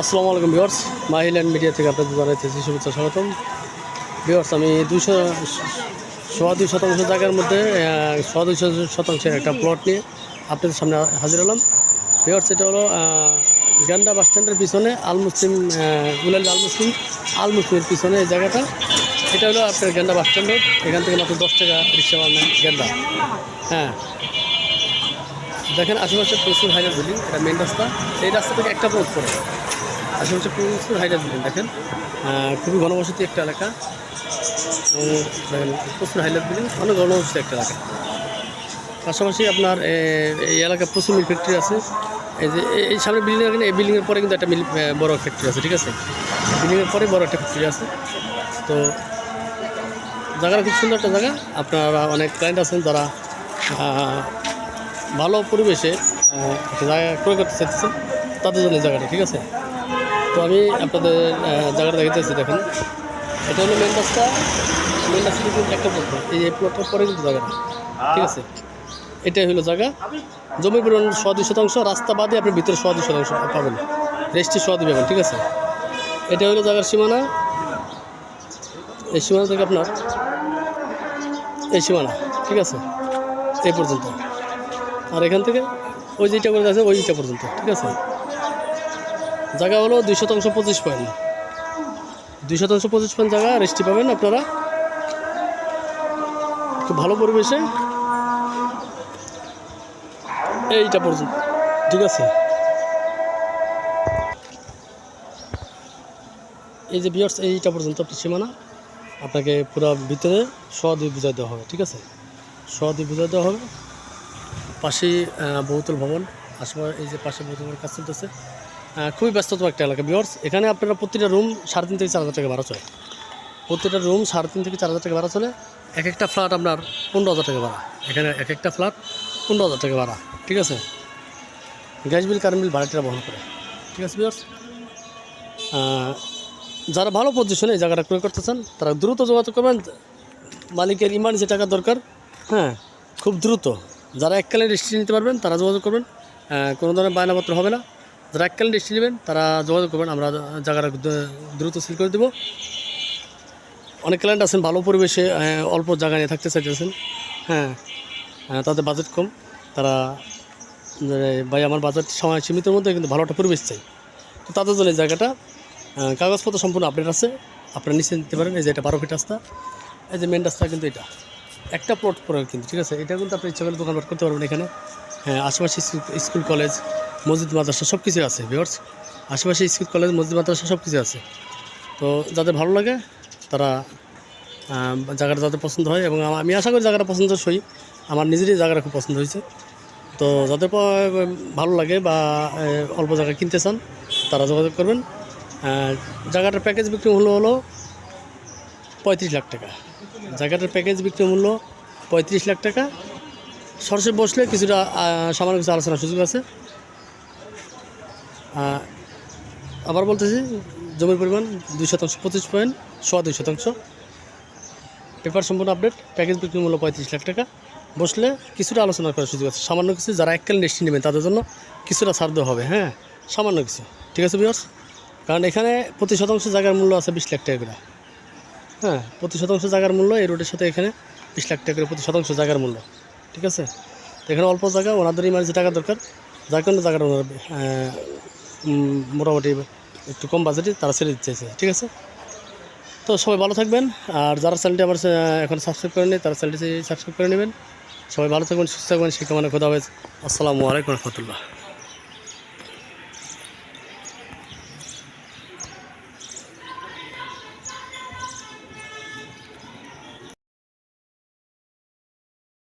আসসালামু আলাইকুম viewers. মাহিল্যান্ড media থেকে আপনাদের জানাইতেছি শুভেচ্ছা, স্বাগতম। ভিউয়ার্স, আমি দুশো সোয়া দুই শতাংশ জায়গার মধ্যে সোয়া দুইশো শতাংশের একটা প্লট নিয়ে আপনাদের সামনে হাজির হলাম। ভিউয়ার্স, এটা হলো গান্ডা বাস স্ট্যান্ডের পিছনে আল মুসলিম গুলাল আল মুসলিম, আল মুসলিমের পিছনে এই জায়গাটা। এটা হলো আপনার গেন্ডা বাস স্ট্যান্ড এখান থেকে মাত্র দশ টাকা রিক্সা বানায় গেন্ডা। হ্যাঁ। দেখেন, আশেপাশে প্রচুর হাইলার বিল্ডিং এটা মেন রাস্তা। এই রাস্তা থেকে একটা পথ পড়ে। আশেপাশে প্রচুর হাইলার বিল্ডিং দেখেন। খুবই ঘনবসতি একটা এলাকা। প্রচুর হাইলার বিল্ডিং অনেক ঘনবসতি একটা এলাকা। পাশাপাশি আপনার এই এলাকায় প্রচুর মিল ফ্যাক্টরি আছে। এই যে এই- সামনে বিল্ডিং এখানে, এই বিল্ডিংয়ের পরে কিন্তু একটা মিল বড় ফ্যাক্টরি আছে, ঠিক আছে? বিল্ডিংয়ের পরে বড় একটা ফ্যাক্টরি আছে। তো, জায়গাটা খুব সুন্দর একটা জায়গা। আপনারা অনেক ক্লায়েন্ট আছেন যারা ভালো পরিবেশে জায়গা ক্রয় করতে চাইতেছেন, তাদের জন্য জায়গাটা, ঠিক আছে? তো আমি আপনাদের জায়গাটা দেখাতেছি দেখেন। এটা হলো মেন রাস্তা। মেন রাস্তা কিন্তু একটা পথ এই প্লটটার পরে কিন্তু জায়গাটা। ঠিক আছে? এটাই হলো জায়গা। জমির পরিমাণ সোয়া দুই শতাংশ, রাস্তা বাদে আপনি ভিতরে সোয়া দুই শতাংশ পাবেন। রেস্টে সোয়া দুই পাবেন ঠিক আছে? এটা হলো জায়গার সীমানা। এই সীমানা থেকে আপনার, এই সীমানা, ঠিক আছে? এই পর্যন্ত। আর এখান থেকে ওই যেটা করে আছে, ওই ইটা পর্যন্ত, ঠিক আছে? জায়গা হলো দুই শতাংশ পঁচিশ পয়েন্ট। দুই শতাংশ পঁচিশ পয়েন্ট জায়গা রেস্টি পাবেন আপনারা। খুব ভালো পরিবেশে। এইটা পর্যন্ত। ঠিক আছে। এই যে বিয়ার্স এইটা পর্যন্ত আপনার সীমানা। আপনাকে পুরো ভিতরে দুই বুঝাই দেওয়া হবে ঠিক আছে? দুই বুঝাই দেওয়া হবে। আহ, বহুতল ভবন। আশেপাশে এই যে পাশে বহুতল ভবন কাজ চলতেছে। খুবই ব্যস্ততম একটা এলাকা। বিয়ার্স এখানে আপনারা প্রতিটা রুম সাড়ে তিন থেকে চার হাজার টাকা ভাড়া চলে। প্রতিটা রুম সাড়ে তিন থেকে চার হাজার টাকা ভাড়া চলে। এক একটা ফ্ল্যাট আপনার পনেরো হাজার টাকা ভাড়া। এখানে এক একটা ফ্ল্যাট পনেরো হাজার টাকা ভাড়া। ঠিক আছে? গ্যাস বিল কারেন্ট বিল ভাড়াটিরা বহন করে। ঠিক আছে বিয়ার্স যারা ভালো পজিশনে এই জায়গাটা ক্রয় করতে চান তারা দ্রুত যোগাযোগ করবেন। মালিকের ইমার্জেন্সি টাকা দরকার হ্যাঁ খুব দ্রুত। যারা এককালীন রেজিস্ট্রি নিতে পারবেন, তারা যোগাযোগ করবেন। কোনো ধরনের বায়নাপত্র হবে না। যারা এককালীন রেজিস্ট্রি নেবেন তারা যোগাযোগ করবেন আমরা জায়গাটা দ্রুত সিল করে দেবো। অনেক ক্লায়েন্ট আছেন ভালো পরিবেশে অল্প জায়গা নিয়ে থাকতে চাইতেছেন হ্যাঁ আহ, তাদের বাজেট কম। তারা ভাই আমার বাজেট সময় সীমিতের মধ্যে কিন্তু ভালো একটা পরিবেশ চাই। তো তাদের জন্য জায়গাটা কাগজপত্র সম্পূর্ণ আপডেট আছে। আপনারা নিচে নিতে পারেন এই যে এটা বারো ফিট রাস্তা এই যে মেন রাস্তা কিন্তু এটা। একটা প্লট পরে কিন্তু ঠিক আছে? এটা কিন্তু আপনি ইচ্ছা করলে দোকানপাট করতে পারবেন এখানে। হ্যাঁ আশেপাশে স্কুল- কলেজ, মসজিদ, মাদ্রাসা সব কিছু আছে ভিওর্স আশেপাশে স্কুল, কলেজ, মসজিদ, মাদ্রাসা সব কিছু আছে। তো যাদের ভালো লাগে, তারা জায়গাটা যাদের পছন্দ হয়, এবং আমি আশা করি জায়গাটা পছন্দ সই আমার নিজেরই জায়গাটা খুব পছন্দ হয়েছে। তো যাদের ভালো লাগে বা অল্প জায়গা কিনতে চান, তারা যোগাযোগ করবেন। জায়গাটার প্যাকেজ বিক্রি মূল্য হলো পঁয়ত্রিশ লাখ টাকা। জায়গাটার প্যাকেজ বিক্রি মূল্য পঁয়ত্রিশ লাখ টাকা। সরাসরি বসলে কিছুটা সামান্য কিছু আলোচনার সুযোগ আছে। আবার বলতেছি, জমির পরিমাণ দুই শতাংশ, পঁচিশ পয়েন্ট, সোয়া দুই শতাংশ। পেপার সম্পূর্ণ আপডেট, প্যাকেজ বিক্রি মূল্য পঁয়ত্রিশ লাখ টাকা। বসলে কিছুটা আলোচনা করার সুযোগ আছে। সামান্য কিছু যারা এককালীন রেস্টি নেবেন, তাদের জন্য কিছুটা দেওয়া হবে হ্যাঁ? সামান্য কিছু। ঠিক আছে বিয়ার্স কারণ এখানে প্রতি শতাংশ জায়গার মূল্য আছে বিশ লাখ টাকা করে। হ্যাঁ প্রতি শতাংশ জায়গার মূল্য এই রোডের সাথে এখানে বিশ লাখ টাকা করে প্রতি শতাংশ জায়গার মূল্য। ঠিক আছে? এখানে অল্প জায়গা, ওনাদের ইমার্জেন্সি টাকা দরকার। যার কারণে জায়গাটা ওনার মোটামুটি একটু কম বাজেটে তারা ছেড়ে দিতে চাইছে, ঠিক আছে? তো সবাই ভালো থাকবেন, আর যারা চ্যানেলটি আবার এখন সাবস্ক্রাইব করেনি তারা চ্যানেলটি সাবস্ক্রাইব করে নেবেন। সবাই ভালো থাকবেন, সুস্থ থাকবেন, সেই কামনা খোদা হবে আসসালামু আলাইকুম রহমতুল্লাহ।